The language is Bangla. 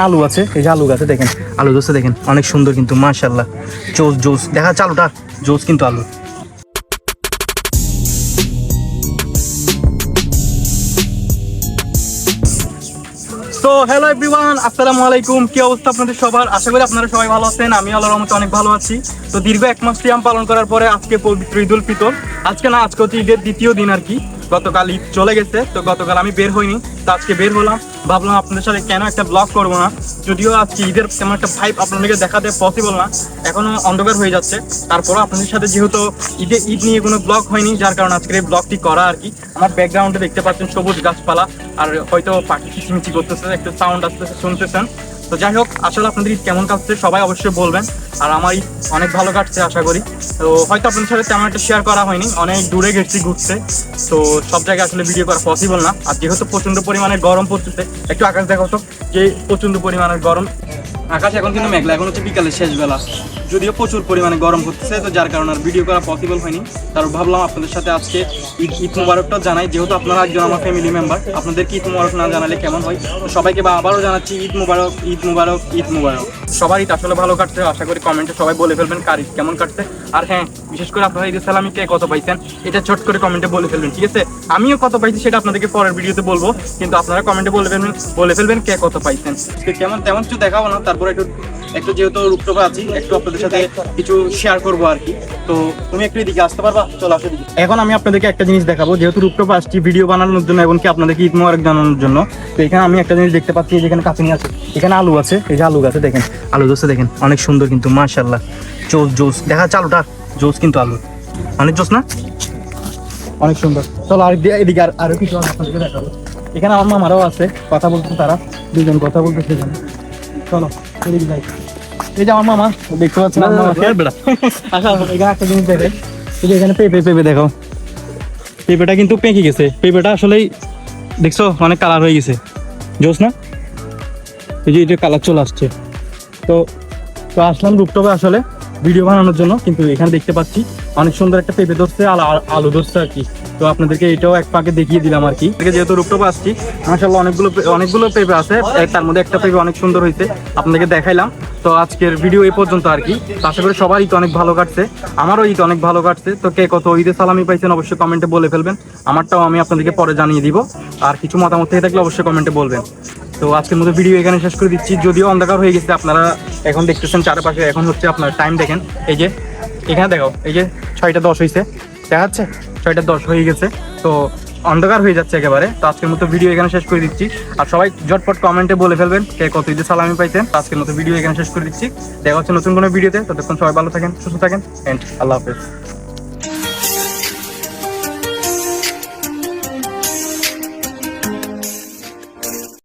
আলু আছে, এই যে আলু গাছে দেখেন, আলু গাছে দেখেন, অনেক সুন্দর কিন্তু মাশাল্লাহ জোস জোস, দেখা যাচ্ছে জোস কিন্তু আলু। তো হ্যালো এভরিওয়ান আসসালামু আলাইকুম, কি অবস্থা আপনাদের সবার? আশা করি আপনারা সবাই ভালো আছেন, আমি আল্লাহর রহমতে অনেক ভালো আছি। তো দীর্ঘ এক মাস সিয়াম পালন করার পরে আজকে পবিত্র ঈদ উল ফিতর। আজকে না, আজকে হচ্ছে ঈদের দ্বিতীয় দিন আর কি। গতকাল ঈদ চলে গেছে, তো গতকাল আমি বের হইনি, তো আজকে বের হলাম। ভাবলাম আপনাদের সাথে কেন একটা ব্লগ করব না? যদিও আজকে ঈদের তেমন একটা ভাইব আপনাদেরকে দেখাতে পসিবল না, এখনও অন্ধকার হয়ে যাচ্ছে। তারপরও আপনাদের সাথে যেহেতু ঈদে ঈদ নিয়ে কোনো ব্লগ হয়নি, যার কারণে আজকের এই ব্লগটি করা আর কি। আমার ব্যাকগ্রাউন্ডে দেখতে পাচ্ছেন সবুজ গাছপালা, আর হয়তো পাখি কিচিমিচি করতেছে, একটু সাউন্ড আসতেছে, শুনতেছেন। তো যাই হোক, আসলে আপনাদের কেমন কাটছে সবাই অবশ্যই বলবেন। আর আমার অনেক ভালো কাটছে, আশা করি। তো হয়তো আপনাদের সাথে তেমন একটা শেয়ার করা হয়নি, অনেক দূরে গেছি ঘুরতে। তো সব জায়গায় আসলে ভিডিও করা পসিবল না। আর যেহেতু প্রচণ্ড পরিমাণে গরম পড়ছে একটু আকাশ দেখো তো, যে প্রচণ্ড পরিমাণে গরম। আকাশ এখন কিন্তু মেঘলা, এখন হচ্ছে বিকালে শেষ বেলা যদিও প্রচুর পরিমাণে গরম হচ্ছে, তো যার কারণে আর ভিডিও করা পসিবল হয়নি। তারপর ভাবলাম আপনাদের সাথে আজকে ঈদ ঈদ মুবারকটা জানাই। যেহেতু আপনারা একজন আমার ফ্যামিলি মেম্বার আপনাদেরকে ঈদ মুবারক না জানালে কেমন হয়? তো সবাইকে বা আবারও জানাচ্ছি, ঈদ মুবারক ঈদ মুবারক ঈদ মুবারক। সবার ঈদ আসলে ভালো কাটছে, আশা করি কমেন্টে সবাই বলে ফেলবেন কার ঈদ কেমন কাটছে। আর হ্যাঁ বিশেষ করে আপনারা ঈদের সালামি কে কত পাইছেন, এটা ছোট করে কমেন্টে বলে ফেলবেন, ঠিক আছে? আমিও কত পাইছি সেটা আপনাদেরকে পরের ভিডিওতে বলব, কিন্তু আপনারা কমেন্টে বলে ফেলবেন বলে ফেলবেন কে কত পাইছেন। কেমন তেমন কিছু দেখাবো না, তারপরে একটু একটু যেহেতু রূপটোপে আছি, একটু আপনাদের সাথে কিছু শেয়ার করব আর কি। তো তুমি একটু এদিকে আসতে পারবা, চলো আসো এদিকে। এখন আমি আপনাদেরকে একটা জিনিস দেখাবো, যেহেতু রূপটোপে আসছি ভিডিও বানানোর জন্য এবং কি আপনাদেরকে ঈদ মোবারক জানানোর জন্য, তো এখানে আমি একটা জিনিস দেখতে পাচ্ছি যেখানে কাছে আছে। এখানে আলু আছে, এই যে আলু গাছে দেখেন, আলু গাছে দেখেন, অনেক সুন্দর কিন্তু মাশাল্লাহ জোস জোস, দেখা যাচ্ছে আলুটা, জোস কিন্তু আলু। অনেক জোস না? অনেক সুন্দর। চলো আর এদিকে- আর- আরও কিছু আপনাদেরকে দেখাবো। এখানে আমার মামারাও আছে, কথা বলতেছে তারা, দুজন কথা বলতেছে এখানে। চলো এদিকে যাই এই যে আমার মামা দেখতে পাচ্ছেন আমার মামা আচ্ছা এখানে একটা জিনিস দেখে। এই যে এখানে পেঁপে পেঁপে দেখো। পেঁপেটা কিন্তু পেকে গেছে। পেঁপেটা আসলেই দেখছ অনেক কালার হয়ে গেছে। জোস না? এই যে এটা কালার চলে আসছে। তো তো আসলাম রূপটপে আসলে ভিডিও বানানোর জন্য কিন্তু এখানে দেখতে পাচ্ছি অনেক সুন্দর একটা পেঁপে ধরছে, আলু ধরছে আর কি। তো আপনাদেরকে এটাও এক পাকে দেখিয়ে দিলাম আর কি। যেহেতু রূপটপে আসছি মাসাল্লাহ অনেকগুলো অনেকগুলো পেঁপে আছে তার মধ্যে একটা পেঁপে অনেক সুন্দর হয়েছে, আপনাদেরকে দেখাইলাম। তো আজকের ভিডিও এই পর্যন্ত আর কি। আশা করি সবার ঈদ অনেক ভালো কাটছে, আমারও ঈদ অনেক ভালো কাটছে। তো কে কত ঈদের সালামি পাইছেন অবশ্যই কমেন্টে বলে ফেলবেন। আমারটাও আমি আপনাদেরকে পরে জানিয়ে দিব। আর কিছু মতামত থেকে থাকলে অবশ্যই কমেন্টে বলবেন। তো আজকের মতো ভিডিও এখানে শেষ করে দিচ্ছি। যদিও অন্ধকার হয়ে গেছে, আপনারা এখন দেখতেছেন চারপাশে, এখন হচ্ছে আপনার টাইম দেখেন। এই যে, এখানে দেখো, এই যে ছয়টা দশ হয়েছে দেখা যাচ্ছে? ছয়টা দশ হয়ে গেছে। তো অন্ধকার হয়ে যাচ্ছে একেবারে। তো আজকের মতো ভিডিও এখানে শেষ করে দিচ্ছি। আর সবাই ঝটপট কমেন্টে বলে ফেলবেন কে কত ঈদের সালামি পাইতেন। আজকের মতো ভিডিও এখানে শেষ করে দিচ্ছি। দেখা হচ্ছে নতুন কোনো ভিডিওতে ততক্ষণ সবাই ভালো থাকেন, সুস্থ থাকেন এন্ড আল্লাহ হাফেজ।